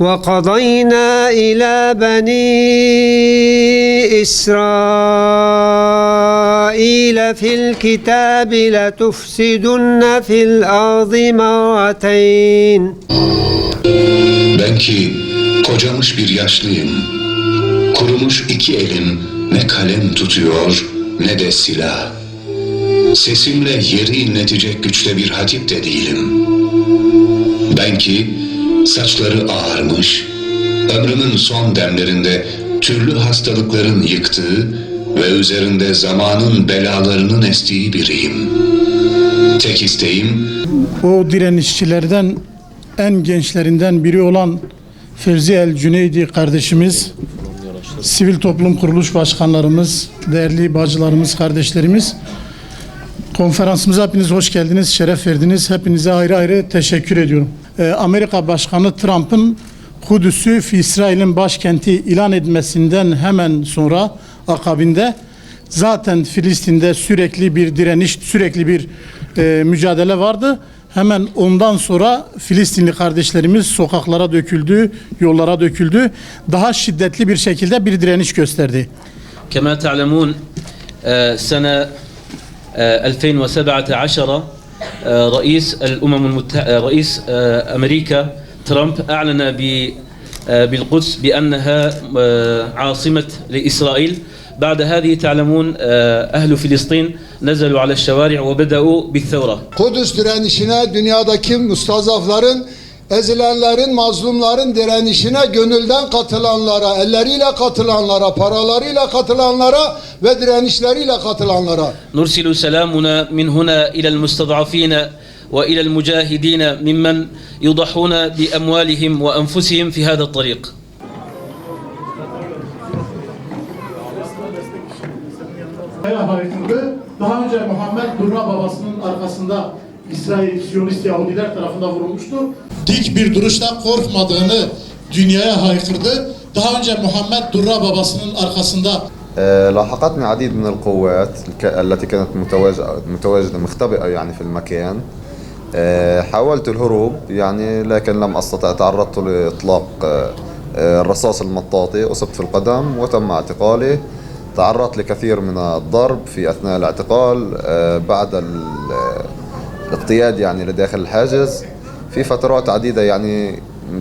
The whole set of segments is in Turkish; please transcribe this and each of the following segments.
وقضينا إلى بني إسرائيل في الكتاب لتفسدن في الأرض مرتين Ben ki kocamış bir yaşlıyım. Kurumuş iki elim ne kalem tutuyor ne de silah. Sesimle yeri inletecek güçte bir hatip de değilim. Ben ki saçları ağarmış, ömrümün son demlerinde türlü hastalıkların yıktığı ve üzerinde zamanın belalarının estiği biriyim. Tek isteğim O direnişçilerden en gençlerinden biri olan Fevzi El Cüneydi kardeşimiz, sivil toplum kuruluş başkanlarımız, değerli bacılarımız, kardeşlerimiz, konferansımıza hepiniz hoş geldiniz, şeref verdiniz. Hepinize ayrı ayrı teşekkür ediyorum. E, Amerika Başkanı Trump'ın Kudüs'ü İsrail'in başkenti ilan etmesinden hemen sonra akabinde zaten Filistin'de sürekli bir direniş, sürekli bir e, mücadele vardı. Hemen ondan sonra Filistinli kardeşlerimiz sokaklara döküldü, yollara döküldü. Daha şiddetli bir şekilde bir direniş gösterdi. Kemal ta'lemun e, sene e, 2017 آه، رئيس الأمم المتحده آه، رئيس آه، أمريكا ترامب أعلن ب بالقدس بأنها عاصمة لإسرائيل بعد هذه تعلمون أهل فلسطين نزلوا على الشوارع وبدأوا بالثورة. Kudüs direnişine dünyadaki mustazafların ezilenlerin, mazlumların direnişine gönülden katılanlara, elleriyle katılanlara, paralarıyla katılanlara ve direnişleriyle katılanlara. Nursilu selamuna min huna ilel mustad'afine ve ilel mücahidine mimmen yudahuna bi emvalihim ve enfusihim fi hada tariq. Daha önce Muhammed Durna babasının arkasında İsrail Siyonist Yahudiler tarafından vurulmuştu. Dik bir duruşta korkmadığını dünyaya haykırdı. Daha önce Muhammed Durra babasının arkasında. لاحقتني عديد من القوات التي كانت متواجدة متواجدة مختبئة يعني في المكان. آه، حاولت الهروب يعني لكن لم أستطع. تعرضت لإطلاق آه، آه، الرصاص المطاطي. أصبت في القدم وتم اعتقالي تعرضت لكثير من الضرب في أثناء الاعتقال بعد ال- آه، الاقتياد يعني لداخل الحاجز في فترات عديدة يعني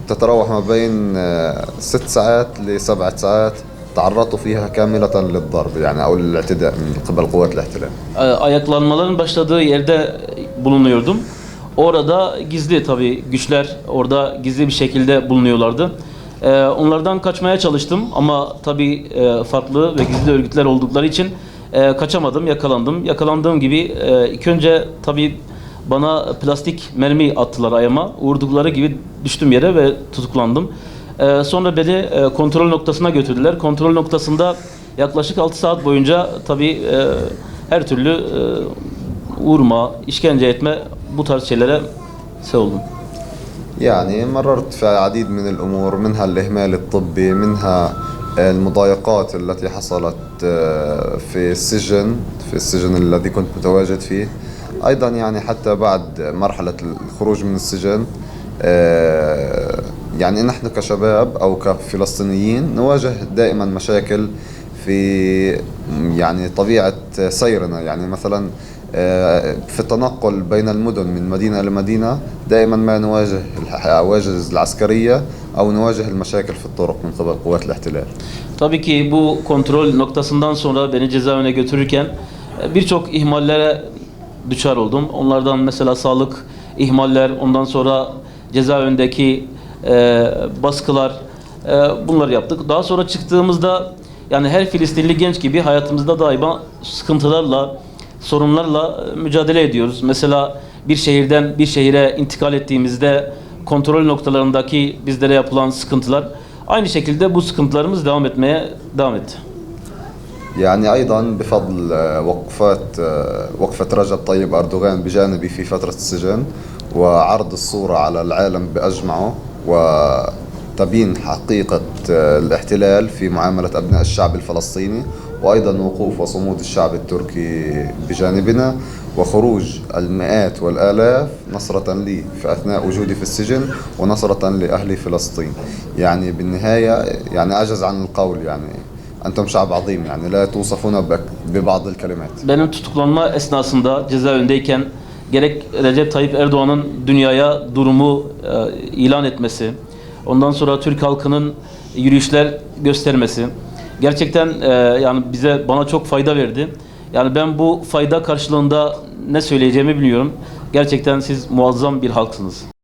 تتراوح ما بين آه، ست ساعات لسبعة ساعات تعرضت فيها كاملة للضرب يعني أو للاعتداء من قبل قوات الاحتلال e, ayaklanmaların başladığı yerde bulunuyordum. Orada gizli tabii güçler orada gizli bir şekilde bulunuyorlardı. E, onlardan kaçmaya çalıştım ama tabii e, farklı ve gizli örgütler oldukları için e, kaçamadım, yakalandım. Yakalandığım gibi e, ilk önce tabii bana plastik mermi attılar ayağıma. Vurdukları gibi düştüm yere ve tutuklandım. E, sonra beni e, kontrol noktasına götürdüler. Kontrol noktasında yaklaşık 6 saat boyunca tabii e, her türlü e, vurma, işkence etme bu tarz şeylere sebep oldum. يعني مررت في عديد من الأمور منها الإهمال الطبي منها المضايقات التي حصلت آه، في السجن في السجن الذي كنت متواجد فيه أيضا يعني حتى بعد مرحلة الخروج من السجن آه، يعني نحن كشباب أو كفلسطينيين نواجه دائما مشاكل في يعني طبيعة سيرنا. يعني مثلا آه، في التنقل بين المدن من مدينة لمدينة دائما ما نواجه الحواجز العسكرية أو نواجه المشاكل في الطرق من قبل قوات الاحتلال. Tabii ki bu kontrol noktasından sonra beni cezaevine götürürken birçok ihmallere düçar oldum. Onlardan mesela sağlık ihmaller, ondan sonra cezaevindeki e, baskılar e, bunları yaptık. Daha sonra çıktığımızda yani her Filistinli genç gibi hayatımızda daima sıkıntılarla, sorunlarla e, mücadele ediyoruz. Mesela bir şehirden bir şehire intikal ettiğimizde kontrol noktalarındaki bizlere yapılan sıkıntılar aynı şekilde bu sıkıntılarımız devam etmeye devam etti. يعني أيضا بفضل آه، وقفات آه، وقفة رجب طيب أردوغان بجانبي في فترة السجن وعرض الصورة على العالم بأجمعه و تبين حقيقة آه، الاحتلال في معاملة أبناء الشعب الفلسطيني وأيضا وقوف وصمود الشعب التركي بجانبنا وخروج المئات والآلاف نصرة لي في أثناء وجودي في السجن ونصرة لأهل فلسطين. يعني بالنهاية يعني أعجز عن القول يعني Entum şab azim yani la tusafuna bi bazı. Benim tutuklanma esnasında cezaevindeyken gerek Recep Tayyip Erdoğan'ın dünyaya durumu e, ilan etmesi, ondan sonra Türk halkının yürüyüşler göstermesi gerçekten e, yani bize bana çok fayda verdi. Yani ben bu fayda karşılığında ne söyleyeceğimi biliyorum. Gerçekten siz muazzam bir halksınız.